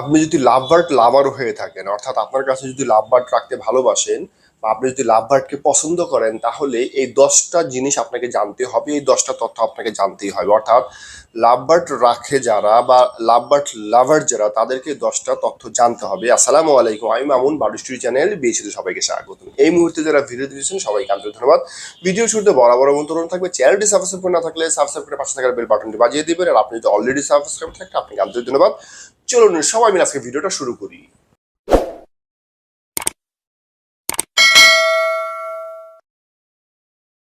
আপনি যদি love bird লাভার হয়ে থাকেন, অর্থাৎ আপনার কাছে যদি লাভ বার্ড রাখতে ভালোবাসেন বা আপনি যদি লাভ বার্ডকে পছন্দ করেন, তাহলে এই দশটা জিনিস আপনাকে জানতে হবে, এই দশটা তথ্য আপনাকে জানতেই হবে। অর্থাৎ লাভ বার্ড রাখে যারা বা লাভ বার্ড লাভার যারা, তাদেরকে দশটা তথ্য জানতে হবে। আসসালামু আলাইকুম, আমি মামুন বারুস্টুরি চ্যানেল বিএসিতে সবাইকে স্বাগত। এই মুহূর্তে যারা ভিডিও দিয়েছেন সবাইকে আন্তরিক ধন্যবাদ। ভিডিও শুরুতে বরাবর মন্ত্রণ থাকবে। চ্যানেলটি সাবস্ক্রাইব করে না থাকলে সাবস্ক্রাইব করে পাশে থাকার বেল বাটনটি বাজিয়ে দিবেন। আর আপনি যদি অলরেডি সাবস্ক্রাইব থাকেন, আপনাকে আন্তরিক ধন্যবাদ। চলুন, সবাই মিলে আজকে ভিডিওটা শুরু করি।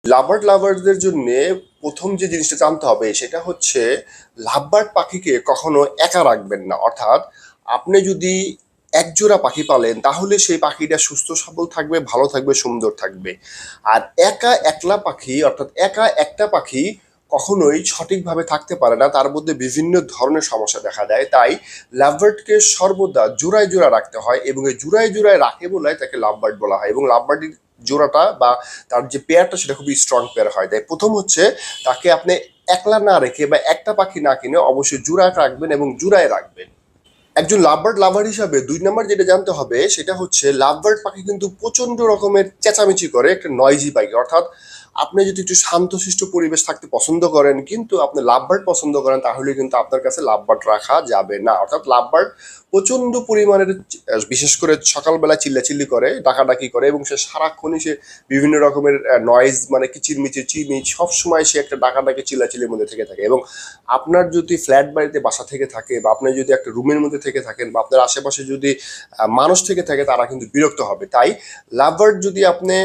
লাভার্ড লাভারদের জন্য প্রথম যে জিনিসটা জানতে হবে, সেটা হচ্ছে লাভবার্ড পাখিকে কখনো একা রাখবেন না। অর্থাৎ আপনি যদি একজোড়া পাখি পালেন, তাহলে সেই পাখিটা সুস্থ, সবল থাকবে, ভালো থাকবে, সুন্দর থাকবে। আর একা, একলা পাখি, অর্থাৎ একা একটা পাখি কখনোই সঠিকভাবে থাকতে পারে না। তার মধ্যে বিভিন্ন ধরনের সমস্যা দেখা দেয়। তাই লাভবার্ডকে সর্বদা জোড়ায় জোড়া রাখতে হয় এবং এই জোড়ায় জোড়ায় রাখে বলে তাকে লাভবার্ড বলা হয় এবং লাভবার্ডের জোড়াটা বা তার যে পেয়ারটা সেটা খুবই স্ট্রং পেয়ার হয়। তাই প্রথম হচ্ছে তাকে আপনি একলা না রেখে বা একটা পাখি না কিনে অবশ্যই জোড়ায় রাখবেন এবং জোড়ায় রাখবেন। একজন লাভবার্ড লাভার হিসাবে দুই নম্বর যেটা জানতে হবে সেটা হচ্ছে লাভবার্ড পাখি কিন্তু প্রচণ্ড রকমের চেঁচামেচি করে, একটা নয়জি পাখি। অর্থাৎ আপনি যদি একটু শান্তশিষ্ট পরিবেশ থাকতে পছন্দ করেন, কিন্তু আপনি লাভবার্ড পছন্দ করেন, তাহলে কিন্তু আপনার কাছে লাভবার্ড রাখা যাবে না। অর্থাৎ লাভবার্ড প্রচণ্ড পরিমাণের বিশেষ করে সকালবেলা চিল্লাচিল্লি করে, ডাকাডাকি করে, এবং সে সারাক্ষণই সে বিভিন্ন রকমের নয়েজ মানে কিচিরমিচির চিনি সবসময় সে একটা ডাকাডাকি, চিল্লাচিল্লির মধ্যে থেকে থাকে। এবং আপনার যদি ফ্ল্যাট বাড়িতে বাসা থেকে থাকে, বা আপনি যদি একটা রুমের মধ্যে থেকে থাকেন, বা আপনার আশেপাশে যদি মানুষ থেকে থাকে, তারা কিন্তু বিরক্ত হবে। তাই লাভবার্ড যদি আপনি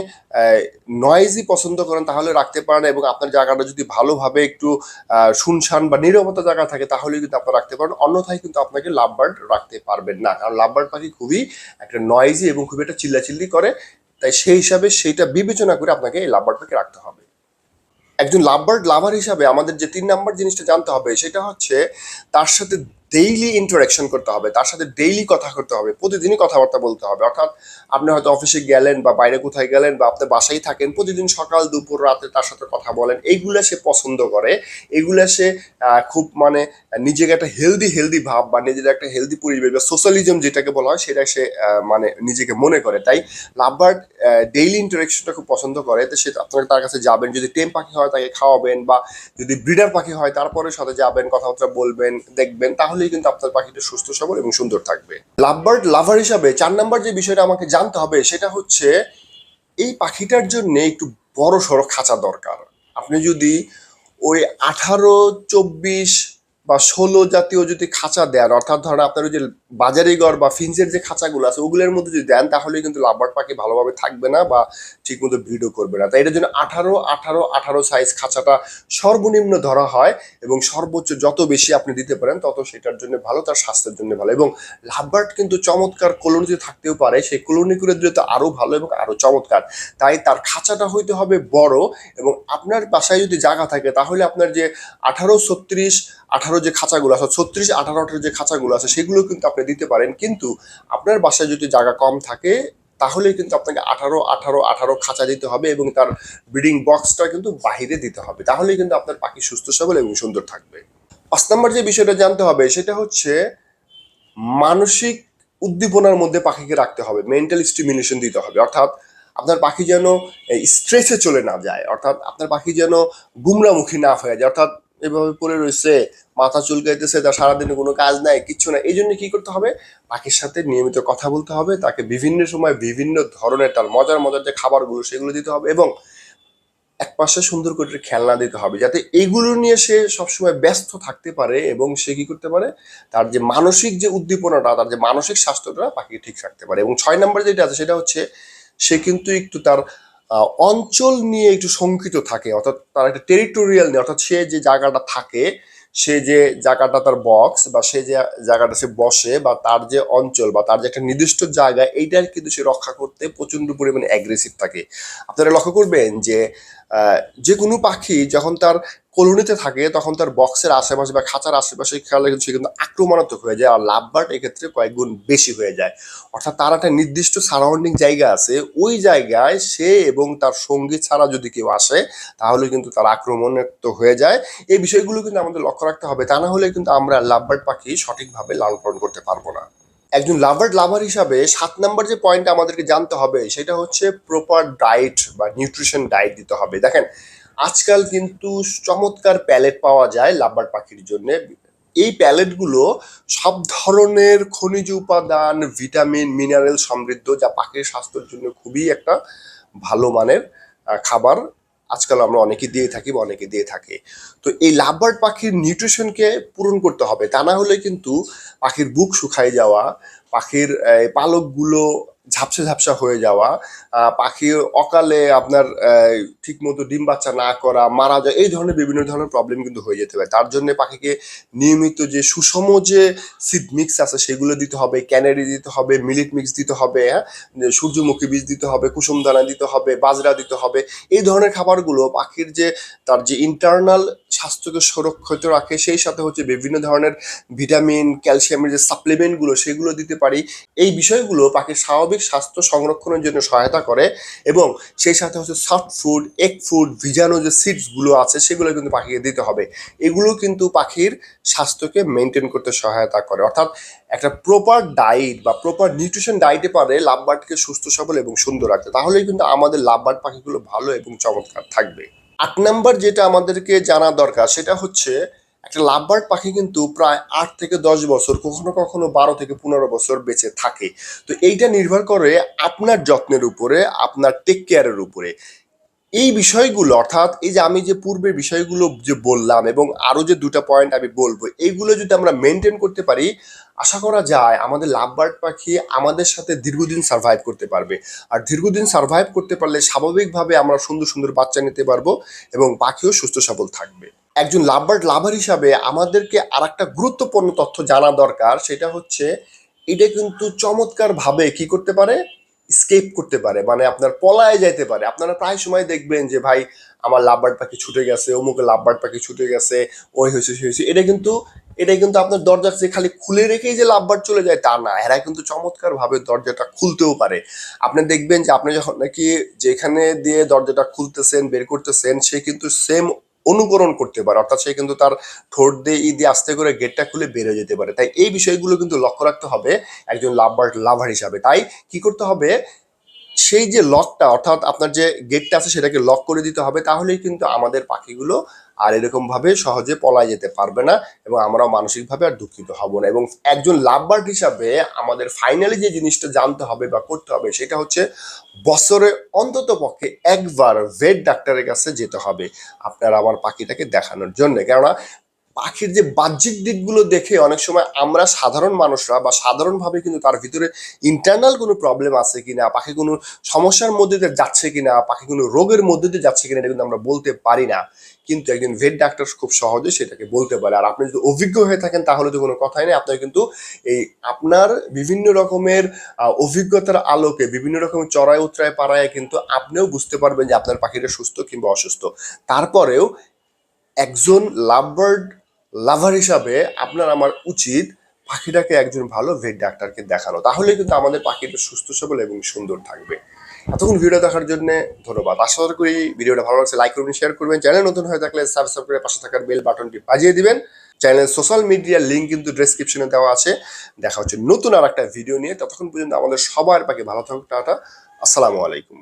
নয়েজি পছন্দ করেন, তাহলে রাখতে পারেন এবং আপনার জায়গাটা যদি ভালোভাবে একটু শুনশান বা নিরবতা জায়গা থাকে তাহলে কিন্তু আপনারা রাখতে পারেন। অন্যথায় কিন্তু আপনাকে লাভবার্ড রাখতে পারবেন না। কারণ লাভবার্ড পাখি খুবই একটা নয়েজি এবং খুবই একটা চিল্লাচিল্লি করে। তাই সেই হিসাবে সেইটা বিবেচনা করে আপনাকে এই লাভবার্ড পাখি রাখতে হবে। একজন লাভবার্ড লাভার হিসাবে আমাদের যে তিন নাম্বার জিনিসটা জানতে হবে, সেটা হচ্ছে তার সাথে ডেইলি ইন্টারাকশন করতে হবে, তার সাথে ডেইলি কথা করতে হবে, প্রতিদিনই কথাবার্তা বলতে হবে। অর্থাৎ আপনি হয়তো অফিসে গেলেন বা বাইরে কোথায় গেলেন বা আপনি বাসায় থাকেন, প্রতিদিন সকাল, দুপুর, রাতে তার সাথে কথা বলেন, এইগুলা সে পছন্দ করে। এগুলা সে খুব মানে নিজেকে একটা হেলদি হেলদি ভাব বা নিজের একটা হেলদি পরিবেশ বা সোশ্যালিজম যেটাকে বলা হয়, সেটা সে মানে নিজেকে মনে করে। তাই লাভবার্ড ডেইলি ইন্টারাকশনটা খুব পছন্দ করে। তো সে আপনার তার কাছে যাবেন, যদি টেম পাখি হয় তাকে খাওয়াবেন বা যদি ব্রিডার পাখি হয় তারপরে সাথে যাবেন, কথাবার্তা বলবেন, দেখবেন তাহলেই কিন্তু আপনার পাখিটা সুস্থ সবল এবং সুন্দর থাকবে। লাভবার্ড লাভার হিসাবে চার নাম্বার যে বিষয়টা আমাকে জানতে হবে সেটা হচ্ছে, এই পাখিটার জন্য একটু বড় সড়ো খাঁচা দরকার। আপনি যদি ওই আঠারো, চব্বিশ বা ষোলো জাতীয় যদি খাঁচা দেন, অর্থাৎ ধরেন আপনার ওই যে বাজারিগড় বা ফিন্সের যে খাঁচাগুলো আছে, ওগুলোর মধ্যে যদি দেন তাহলে কিন্তু লাভবার্ড পাখি ভালোভাবে থাকবে না বা ঠিক মতো ব্রিডও করবে না। তাই এটার জন্য আঠারো আঠারো আঠারো সাইজ খাঁচাটা সর্বনিম্ন ধরা হয় এবং সর্বোচ্চ যত বেশি আপনি দিতে পারেন, তত সেটার জন্য ভালো, তার স্বাস্থ্যের জন্য ভালো। এবং লাভবার্ড কিন্তু চমৎকার কলোনিতে থাকতেও পারে, সেই কলোনি করে দিলে তো আরও ভালো এবং আরও চমৎকার। তাই তার খাঁচাটা হইতে হবে বড় এবং আপনার বাসায় যদি জায়গা থাকে, তাহলে আপনার যে আঠারো, ছত্রিশ, আঠারো যে খাঁচাগুলো আছে, ছত্রিশ, আঠারো আঠারো যে খাঁচাগুলো আছে, সেগুলো কিন্তু আপনি দিতে পারেন, কিন্তু আপনার বাসায় যদি জায়গা কম থাকে তাহলে কিন্তু আপনাকে আঠারো আঠারো আঠারো খাঁচা দিতে হবে এবং তার ব্রিডিং বক্সটা কিন্তু বাহিরে দিতে হবে। তাহলেই কিন্তু আপনার পাখি সুস্থ, সবল এবং সুন্দর থাকবে। পাঁচ নম্বর যে বিষয়টা জানতে হবে, সেটা হচ্ছে মানসিক উদ্দীপনার মধ্যে পাখিকে রাখতে হবে মেন্টাল স্টিমুলেশন দিতে হবে। অর্থাৎ আপনার পাখি যেন স্ট্রেসে চলে না যায়, অর্থাৎ আপনার পাখি যেন গুমরামুখী না হয়ে যায়, অর্থাৎ এভাবে পড়ে রয়েছে, মাথা চুলকাইতেছে, তার সারাদিনে কোনো কাজ নাই, কিচ্ছু না এই জন্য কি করতে হবে? পাখির সাথে নিয়মিত কথা বলতে হবে, তাকে বিভিন্ন সময় বিভিন্ন ধরনের তার মজার মজার যে খাবারগুলো, সেগুলো দিতে হবে এবং এক পাশে সুন্দর করে খেলনা দিতে হবে, যাতে এগুলো নিয়ে সে সবসময় ব্যস্ত থাকতে পারে এবং সে কি করতে পারে? তার যে মানসিক যে উদ্দীপনাটা, তার যে মানসিক স্বাস্থ্যটা পাখি ঠিক রাখতে পারে। এবং ছয় নম্বর যেটা আছে, সেটা হচ্ছে সে কিন্তু একটু তার অঞ্চল নিয়ে একটু শঙ্কিত থাকে, অর্থাৎ তার একটা টেরিটোরিয়াল নিয়ে, অর্থাৎ সে যে জায়গাটা থাকে, সে যে জায়গাটা তার বক্স বা সে যে জায়গাটা সে বসে বা তার যে অঞ্চল বা তার যে একটা নির্দিষ্ট জায়গা, এইটার কিন্তু সে রক্ষা করতে প্রচণ্ড পরিমাণে অ্যাগ্রেসিভ থাকে। আপনারা লক্ষ্য করবেন যে যে কোনো পাখি যখন তার কলোনিতে থাকে, তখন তার বক্সের আশেপাশে বা খাঁচার আশেপাশে খেয়ালে কিন্তু সে কিন্তু আক্রমণাত্মক হয়ে যায় আর লাভবার্ড এক্ষেত্রে কয়েক গুণ বেশি হয়ে যায়। অর্থাৎ তার একটা নির্দিষ্ট সারাউন্ডিং জায়গা আছে, ওই জায়গায় সে এবং তার সঙ্গী ছাড়া যদি কেউ আসে, তাহলে কিন্তু তার আক্রমণাত্মক হয়ে যায়। এই বিষয়গুলো কিন্তু আমাদের লক্ষ্য রাখতে হবে। তা না হলে কিন্তু আমরা লাভবার্ড পাখি সঠিকভাবে লালন পালন করতে পারব না। একজন লাভার্ড লাভার হিসাবে সাত নাম্বার যে পয়েন্ট আমাদেরকে জানতে হবে, সেটা হচ্ছে প্রপার ডায়েট বা নিউট্রিশন ডায়েট দিতে হবে। দেখেন, আজকাল কিন্তু চমৎকার প্যালেট পাওয়া যায় লাভবার্ড পাখির জন্য। এই প্যালেটগুলো সব ধরনের খনিজ উপাদান ভিটামিন মিনারেল সমৃদ্ধ যা পাখির স্বাস্থ্যের জন্য খুবই একটা ভালো মানের খাবার। আজকাল আমরা অনেকে দিয়ে থাকি বা অনেকে দিয়ে থাকে। তো এই লাভবার্ড পাখির নিউট্রিশনকে পূরণ করতে হবে। তা না হলে কিন্তু পাখির বুক শুকায় যাওয়া, পাখির পালকগুলো ঝাপসা ঝাপসা হয়ে যাওয়া পাখির অকালে আপনার ঠিক মতো ডিম বাচ্চা না করা, মারা যায়, এই ধরনের বিভিন্ন ধরনের প্রবলেম কিন্তু হয়ে যেতে পারে। তার জন্য পাখিকে নিয়মিত যে সুষম যে সিড মিক্স আছে, সেগুলো দিতে হবে ক্যানারি দিতে হবে মিলিট মিক্স দিতে হবে হ্যাঁ? সূর্যমুখী বীজ দিতে হবে কুসুম দানা দিতে হবে, বাজরা দিতে হবে, এই ধরনের খাবারগুলো পাখির যে, তার যে ইন্টারনাল স্বাস্থ্যকে সুরক্ষিত রাখে, সেই সাথে হচ্ছে বিভিন্ন ধরনের ভিটামিন ক্যালসিয়ামের যে সাপ্লিমেন্টগুলো সেগুলো দিতে পারি। এই বিষয়গুলো পাখির স্বাভাবিক স্বাস্থ্য সংরক্ষণের জন্য সহায়তা করে এবং সেই সাথে হচ্ছে সফট ফুড এগ ফুড ভিজানো যে সিডসগুলো আছে সেগুলো কিন্তু পাখিকে দিতে হবে। এগুলো কিন্তু পাখির স্বাস্থ্যকে মেনটেন করতে সহায়তা করে। অর্থাৎ একটা প্রপার ডায়েট বা প্রপার নিউট্রিশন ডায়েটে পারে লাভবার্ডকে সুস্থ, সবল এবং সুন্দর রাখতে। তাহলেই কিন্তু আমাদের লাভবার্ড পাখিগুলো ভালো এবং চমৎকার থাকবে। আট নাম্বার যেটা আমাদেরকে জানা দরকার সেটা হচ্ছে একটা লাভবার্ড পাখি কিন্তু প্রায় আট থেকে দশ বছর, কখনো কখনো বারো থেকে পনেরো বছর বেঁচে থাকে। তো এইটা নির্ভর করে আপনার যত্নের উপরে, আপনার টেক কেয়ারের উপরে। এই বিষয়গুলো, অর্থাৎ এই যে আমি যে পূর্বের বিষয়গুলো যে বললাম এবং আরও যে দুটা পয়েন্ট আমি বলব, এইগুলো যদি আমরা মেনটেন করতে পারি, আশা করা যায় আমাদের লাভবার্ড পাখি আমাদের সাথে দীর্ঘদিন সার্ভাইভ করতে পারবে। আর দীর্ঘদিন সার্ভাইভ করতে পারলে স্বাভাবিকভাবে আমরা সুন্দর সুন্দর বাচ্চা নিতে পারব এবং পাখিও সুস্থ সবল থাকবে। একজন লাভবার্ড লাভার হিসাবে আমাদেরকে আর একটা গুরুত্বপূর্ণ তথ্য জানা দরকার, সেটা হচ্ছে এটা কিন্তু চমৎকার ভাবে কি করতে পারে? স্কেপ করতে পারে মানে আপনার পলায় যাইতে পারে। আপনারা প্রায় সময় দেখবেন যে, ভাই, আমার লাভবার্ড পাখি ছুটে গেছে অমুকে লাভবার্ড পাখি ছুটে গেছে, ওই হয়েছে সে হয়েছে এটা কিন্তু এটা কিন্তু আপনার দরজা যে খালি খুলে রেখেই যে লাভবার্ড চলে যায়, তা না। এরা কিন্তু চমৎকার ভাবে দরজাটা খুলতেও পারে। আপনি দেখবেন যে, আপনি যখন নাকি যেখানে দিয়ে দরজাটা খুলতেছেন, বের করতেছেন, সে কিন্তু সেম অনুকরণ করতে পারে, অর্থাৎ সে কিন্তু তার ঠোঁট দিয়ে, ই আস্তে করে গেটটা খুলে বেরো যেতে পারে। তাই এই বিষয়গুলো কিন্তু লক্ষ্য রাখতে হবে একজন লাভবার্ড লাভার হিসাবে। তাই কি করতে হবে? সেই যে লকটা অর্থাৎ আপনার যে গেটটা আছে সেটাকে লক করে দিতে হবে, তাহলেই কিন্তু আমাদের পাখিগুলো আর এরকমভাবে সহজে পলায় যেতে পারবে না এবং আমরাও মানসিকভাবে আর দুঃখিত হব না। এবং একজন লাভবার্ড হিসাবে আমাদের ফাইনালি যে জিনিসটা জানতে হবে বা করতে হবে সেটা হচ্ছে বছরে অন্তত পক্ষে একবার ভেট ডাক্তারের কাছে যেতে হবে আপনার আমার পাখিটাকে দেখানোর জন্য। কেননা পাখির যে বাহ্যিক দিকগুলো দেখে অনেক সময় আমরা সাধারণ মানুষরা বা সাধারণভাবে কিন্তু তার ভিতরে ইন্টারনাল কোনো প্রবলেম আছে কিনা, পাখি কোনো সমস্যার মধ্যে দিয়ে যাচ্ছে কিনা, পাখি কোনো রোগের মধ্যে দিয়ে যাচ্ছে কিনা এটা কিন্তু আমরা বলতে পারি না। কিন্তু একজন ভেট ডাক্তার খুব সহজে সেটাকে বলতে পারে। আর আপনি যদি অভিজ্ঞ হয়ে থাকেন তাহলে তো কোনো কথাই নেই। আপনার কিন্তু এই আপনার বিভিন্ন রকমের অভিজ্ঞতার আলোকে, বিভিন্ন রকমের চড়ায় উতরায় পাড়ায় কিন্তু আপনিও বুঝতে পারবেন যে আপনার পাখিটা সুস্থ কিংবা অসুস্থ। তারপরেও একজন লাভবার্ড লাভার হিসাবে আপনার আমার উচিত পাখিটাকে একজন ভালো ভেট ডাক্তারকে দেখানো। তাহলে কিন্তু আমাদের পাখিটা সুস্থ, সবল এবং সুন্দর থাকবে। এতক্ষণ ভিডিও দেখার জন্য ধন্যবাদ। আশা করি ভিডিওটা ভালো লাগছে। লাইক করবেন শেয়ার করবেন। চ্যানেল নতুন হয়ে থাকলে সাবস্ক্রাইব করে পাশে থাকার বেল বাটনটি বাজিয়ে দিবেন। চ্যানেল সোশ্যাল মিডিয়ার লিঙ্ক কিন্তু ডেসক্রিপশনে দেওয়া আছে। দেখা হচ্ছে নতুন আর একটা ভিডিও নিয়ে। ততক্ষণ পর্যন্ত আমাদের সবার পাখি ভালো থাকুক, টাটা। আসসালামু আলাইকুম।